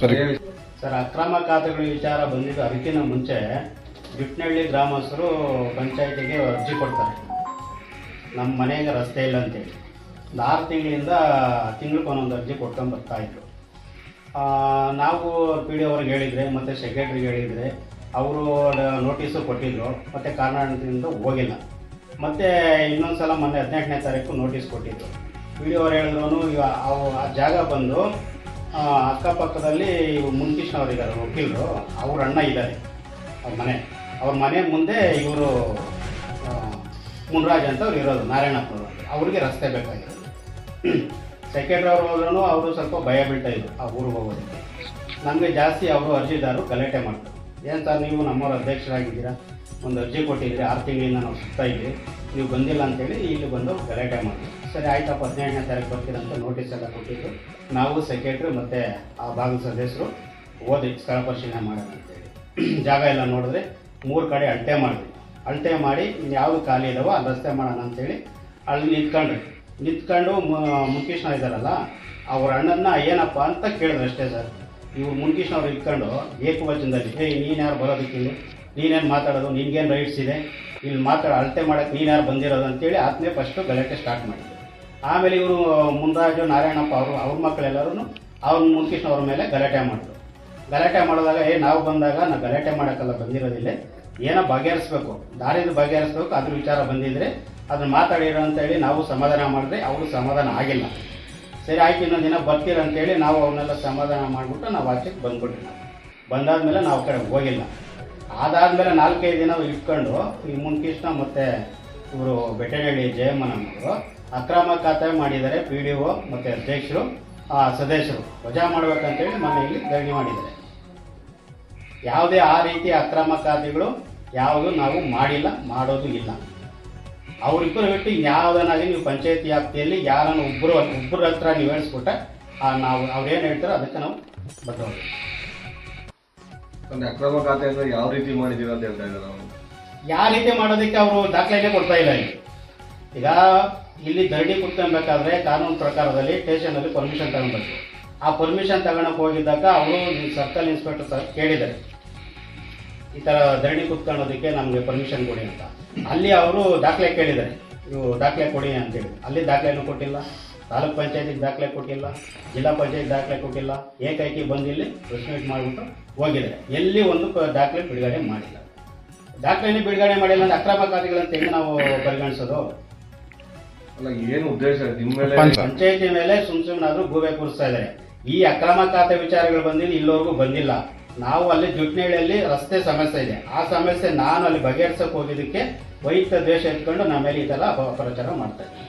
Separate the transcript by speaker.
Speaker 1: ಸರಿ.
Speaker 2: ಅಕ್ರಮ ಖಾತೆಗಳ ವಿಚಾರ ಬಂದಿದ್ದು ಅದಕ್ಕಿಂತ ಮುಂಚೆ ಬಿಟ್ನಳ್ಳಿ ಗ್ರಾಮಸ್ಥರು ಪಂಚಾಯತಿಗೆ ಅರ್ಜಿ ಕೊಡ್ತಾರೆ. ನಮ್ಮ ಮನೆಗೆ ರಸ್ತೆ ಇಲ್ಲ ಅಂತೇಳಿ. ಒಂದು ಆರು ತಿಂಗಳಿಂದ ತಿಂಗಳಿಗೊಂದೊಂದು ಅರ್ಜಿ ಕೊಟ್ಕೊಂಡು ಬರ್ತಾ ಇದ್ರು. ಆ, ನಾವು ಪಿ ಡಿ ಅವ್ರಿಗೆ ಹೇಳಿದರೆ ಮತ್ತು ಸೆಕ್ರೆಟ್ರಿಗೆ ಹೇಳಿದರೆ ಅವರು ನೋಟಿಸು ಕೊಟ್ಟಿದ್ರು ಮತ್ತು ಕಾರಣದಿಂದ ಹೋಗಿಲ್ಲ. ಮತ್ತು ಇನ್ನೊಂದು ಸಲ ಮೊನ್ನೆ ಹದಿನೆಂಟನೇ ತಾರೀಕು ನೋಟಿಸ್ ಕೊಟ್ಟಿದ್ರು. ಪಿ ಡಿ ಅವ್ರು ಹೇಳಿದ್ರು ಅವು ಆ ಜಾಗ ಬಂದು ಅಕ್ಕಪಕ್ಕದಲ್ಲಿ ಮುನ್ಕೃಷ್ಣ ಅವರು ಇದ್ದಾರೆ ವಕೀಲರು. ಅವ್ರ ಅಣ್ಣ ಇದ್ದಾರೆ, ಅವ್ರ ಮನೆ. ಅವ್ರ ಮನೆ ಮುಂದೆ ಇವರು ಮುನ್ರಾಜ್ ಅಂತ ಅವ್ರು ಇರೋದು ನಾರಾಯಣಪ್ಪನವರು. ಅವ್ರಿಗೆ ರಸ್ತೆ ಬೇಕಾಗಿರೋದು ಸೆಕ್ರೆಟ್ರಿ ಅವ್ರು ಹೋದ್ರೂ ಅವರು ಸ್ವಲ್ಪ ಭಯ ಬೀಳ್ತಾ ಇದ್ರು, ಆ ಊರಿಗೆ ಹೋಗೋದಕ್ಕೆ. ನಮಗೆ ಜಾಸ್ತಿ ಅವರು ಅರ್ಜಿದಾರರು ಗಲಾಟೆ ಮಾಡ್ತಾರೆ. ಏನು ಸರ್ ನೀವು ನಮ್ಮವ್ರ ಅಧ್ಯಕ್ಷರಾಗಿದ್ದೀರಾ? ಒಂದು ಅರ್ಜಿ ಕೊಟ್ಟಿದ್ದೀರಿ, ಆರು ತಿಂಗಳಿಂದ ನಾವು ಸುತ್ತಾ ಇದ್ವಿ ನೀವು ಬಂದಿಲ್ಲ ಅಂತೇಳಿ ಇಲ್ಲಿ ಬಂದು ಗಲಾಟೆ ಮಾಡಿ ಸರಿ, ಆಯ್ತಪ್ಪ ಹದಿನೆಂಟನೇ ತಾರೀಕು ಬರ್ತೀರಂತ ನೋಟಿಸ್ ಎಲ್ಲ ಕೊಟ್ಟಿದ್ದು ನಾವು ಸೆಕ್ರೆಟ್ರಿ ಮತ್ತು ಆ ಭಾಗದ ಸದಸ್ಯರು ಓದಿ ಸ್ಥಳ ಪರಿಶೀಲನೆ ಮಾಡೋಣ ಅಂತೇಳಿ. ಜಾಗ ಎಲ್ಲ ನೋಡಿದ್ರೆ ಮೂರು ಕಡೆ ಅಳತೆ ಮಾಡಿದ್ವಿ. ಅಳತೆ ಮಾಡಿ ಯಾವುದು ಖಾಲಿ ಇದಾವೋ ಅಲ್ಲಿ ರಸ್ತೆ ಮಾಡೋಣ ಅಂತೇಳಿ ಅಲ್ಲಿ ನಿಂತ್ಕೊಂಡ್ರಿ. ನಿಂತ್ಕೊಂಡು ಮು- ಮುನ್ಕೃಷ್ಣ ಇದ್ದಾರಲ್ಲ ಅವ್ರ ಅಣ್ಣನ ಏನಪ್ಪ ಅಂತ ಕೇಳಿದ್ರು ಅಷ್ಟೇ ಸರ್. ಇವ್ರು ಮುನ್ಕೃಷ್ಣ ಅವ್ರು ಇಟ್ಕೊಂಡು ಏಕವಚನದಲ್ಲಿ ಹೇ ನೀನು ಯಾರು ಬರೋದಕ್ಕೆ ಇಲ್ಲಿ ನೀನೇನು ಮಾತಾಡೋದು? ನಿನ್ಗೇನು ರೈಟ್ಸ್ ಇದೆ? ಇಲ್ಲಿ ಮಾತಾಡ ಅಳತೆ ಮಾಡೋಕ್ಕೆ ನೀನು ಯಾರು ಬಂದಿರೋದು ಅಂತೇಳಿ ಆತನೇ ಫಸ್ಟು ಗಲಾಟೆ ಸ್ಟಾರ್ಟ್ ಮಾಡಿದ್ರು. ಆಮೇಲೆ ಇವರು ಮುಂದಾಜು ನಾರಾಯಣಪ್ಪ ಅವರು, ಅವ್ರ ಮಕ್ಕಳೆಲ್ಲರೂ ಅವ್ರ ಮುನ್ಕೃಷ್ಣ ಅವ್ರ ಮೇಲೆ ಗಲಾಟೆ ಮಾಡಿದ್ರು. ಗಲಾಟೆ ಮಾಡಿದಾಗ, ಏ, ನಾವು ಬಂದಾಗ ನಾವು ಗಲಾಟೆ ಮಾಡೋಕ್ಕೆಲ್ಲ, ಬಂದಿರೋದಿಲ್ಲ. ಏನೋ ಬಗೆಹರಿಸ್ಬೇಕು. ದಾರಿದು ಬಗೆಹರಿಸ್ಬೇಕು. ಅದ್ರ ವಿಚಾರ ಬಂದಿದ್ರೆ ಅದನ್ನ ಮಾತಾಡಿರೋ ಅಂತ ಹೇಳಿ ನಾವು ಸಮಾಧಾನ ಮಾಡಿದ್ರೆ ಅವರು ಸಮಾಧಾನ ಆಗಿಲ್ಲ. ಸರಿ ಆಯ್ತು ಇನ್ನೊಂದು ದಿನ ಬರ್ತೀರಂತೇಳಿ ನಾವು ಅವನ್ನೆಲ್ಲ ಸಮಾಧಾನ ಮಾಡಿಬಿಟ್ಟು ನಾವು ಆಚೆಗೆ ಬಂದ್ಬಿಟ್ಟಿಲ್ಲ ಬಂದಾದಮೇಲೆ ನಾವು ಕಡೆ ಹೋಗಿಲ್ಲ. ಅದಾದಮೇಲೆ ನಾಲ್ಕೈದು ದಿನ ಇಟ್ಕೊಂಡು ಈ ಮುನ್ಕೃಷ್ಣ ಮತ್ತು ಇವರು ಬೆಟ್ಟನಹಳ್ಳಿ ಜಯಮ್ಮನವರು ಅಕ್ರಮ ಖಾತೆ ಮಾಡಿದ್ದಾರೆ ಪಿ ಡಿ ಒ ಮತ್ತು ಅಧ್ಯಕ್ಷರು ಆ, ಸದಸ್ಯರು. ವಜಾ ಮಾಡಬೇಕಂತೇಳಿ ಮನೆಯಲ್ಲಿ ಧರಣಿ ಮಾಡಿದ್ದಾರೆ. ಯಾವುದೇ ಆ ರೀತಿ ಅಕ್ರಮ ಖಾತೆಗಳು ಯಾವುದು ನಾವು ಮಾಡಿಲ್ಲ ಮಾಡೋದು ಇಲ್ಲ. ಅವರಿಬ್ಬರು ಬಿಟ್ಟು ಇನ್ಯಾವುದನ್ನಾಗಿ ನೀವು ಪಂಚಾಯತಿ ವ್ಯಾಪ್ತಿಯಲ್ಲಿ ಯಾರನ್ನು ಒಬ್ಬರು ಒಬ್ಬರ ಹತ್ರ ನೀವು ಹೇಳಿಸ್ಬಿಟ್ಟೆ ಆ ನಾವು ಅವ್ರೇನು ಹೇಳ್ತಾರೋ ಅದಕ್ಕೆ ನಾವು ಬದಲಾವಣೆ
Speaker 3: ಒಂದು ಅಕ್ರಮ ಖಾತೆ ಅಂದ್ರೆ ಯಾವ ರೀತಿ ಮಾಡಿದೀರ ಅಂತ ಹೇಳ್ತಾ ಇದ್ದಾರೆ ನಾವು
Speaker 2: ಯಾವ ರೀತಿ ಮಾಡೋದಕ್ಕೆ ಅವರು ದಾಖಲೆನೇ ಕೊಡ್ತಾ ಇಲ್ಲ ಇಲ್ಲಿ. ಈಗ ಇಲ್ಲಿ ಧರಣಿ ಕುತ್ಕೊಬೇಕಾದ್ರೆ ಕಾನೂನು ಪ್ರಕಾರದಲ್ಲಿ ಸ್ಟೇಷನಲ್ಲಿ ಪರ್ಮಿಷನ್ ತಗೊಬೇಕು ಆ ಪರ್ಮಿಷನ್ ತಗೊಳಕ್ ಹೋಗಿದ್ದಾಗ ಅವರು ಸರ್ಕಲ್ ಇನ್ಸ್ಪೆಕ್ಟರ್ ಸರ್ ಕೇಳಿದ್ದಾರೆ. ಈ ಥರ ಧರಣಿ ಕುತ್ಕೊಳ್ಳೋದಕ್ಕೆ ನಮಗೆ ಪರ್ಮಿಷನ್ ಕೊಡಿ ಅಂತ. ಅಲ್ಲಿ ಅವರು ದಾಖಲೆ ಕೇಳಿದ್ದಾರೆ. ನೀವು ದಾಖಲೆ ಕೊಡಿ ಅಂತೇಳಿ ಅಲ್ಲಿ ದಾಖಲೆನೂ ಕೊಟ್ಟಿಲ್ಲ. ತಾಲೂಕ್ ಪಂಚಾಯತಿಗೆ ದಾಖಲೆ ಕೊಟ್ಟಿಲ್ಲ. ಜಿಲ್ಲಾ ಪಂಚಾಯತ್ ದಾಖಲೆ ಕೊಟ್ಟಿಲ್ಲ. ಏಕೈಕಿ ಬಂದಿಲ್ಲಿ ಇಲ್ಲಿ ಮಾಡಿಬಿಟ್ಟು ಹೋಗಿದ್ದಾರೆ. ಎಲ್ಲಿ ಒಂದು ದಾಖಲೆ ಬಿಡುಗಡೆ ಮಾಡಿಲ್ಲ. ದಾಖಲೆನೇ ಬಿಡುಗಡೆ ಮಾಡಿಲ್ಲ ಅಂದ್ರೆ ಅಕ್ರಮ ಖಾತೆಗಳಂತ ಹೆಂಗೆ ನಾವು ಪರಿಗಣಿಸೋದು?
Speaker 3: ಅಲ್ಲ ಏನು ಉದ್ದೇಶ ನಿಮ್ಮ ಮೇಲೆ
Speaker 1: ಪಂಚ.
Speaker 2: ಪಂಚಾಯತಿ ಮೇಲೆ ಸುಮ್ ಸುಮ್ಮನಾದ್ರೂ ಗೂಬೆ ಕೂರಿಸ್ತಾ ಇದ್ದಾರೆ. ಈ ಅಕ್ರಮ ಖಾತೆ ವಿಚಾರಗಳು ಬಂದಿಲ್ಲ ಇಲ್ಲಿವರೆಗೂ ಬಂದಿಲ್ಲ. ನಾವು ಅಲ್ಲಿ ಜುಟ್ನಹಳ್ಳಿಯಲ್ಲಿ ರಸ್ತೆ ಸಮಸ್ಯೆ ಇದೆ. ಆ ಸಮಸ್ಯೆ ನಾನು ಅಲ್ಲಿ ಬಗೆಹರಿಸಕ್ಕೆ ಹೋಗಿದ್ದಕ್ಕೆ ವೈಯಕ್ತ ದ್ವೇಷ ಇಟ್ಕೊಂಡು ನಮ್ಮ ಮೇಲೆ ಈ ಥರ ಅಪಪ್ರಚಾರ ಮಾಡ್ತಾ ಇದ್ದೀನಿ.